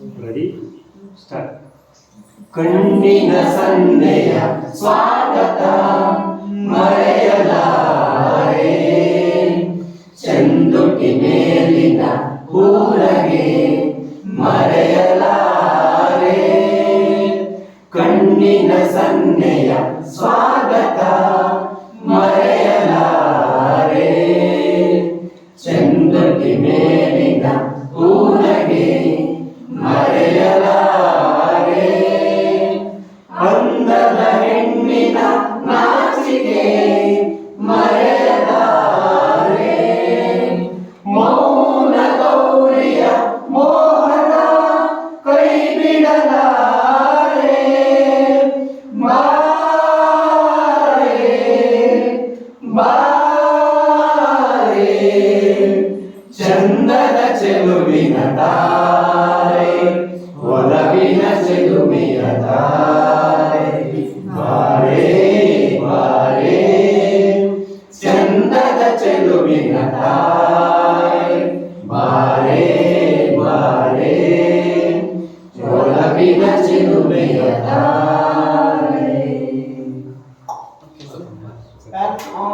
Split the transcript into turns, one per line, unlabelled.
Ready start
ಕಣ್ಣಿನ ಸಂದೇಹ, ಸ್ವಾಗತ. ಮರೆಯಲಾರೆ. ಚಂದುಟಿ ಮೇಲಿನ ಊರಗೆ ಮರೆಯಲಾರೆ. ಕಣ್ಣಿನ ಸನ್ನೆಯ ಸ್ವಾಗತ. ಮರೆಯಲಾರೆ. ಚಂದುಟಿ ಮೇಲಿನ చందన చెలుమిన తారే ఒలవిన చెలుమిన తారే. వారే వారే చందన చెలుమిన తారే. vidas iluminadas.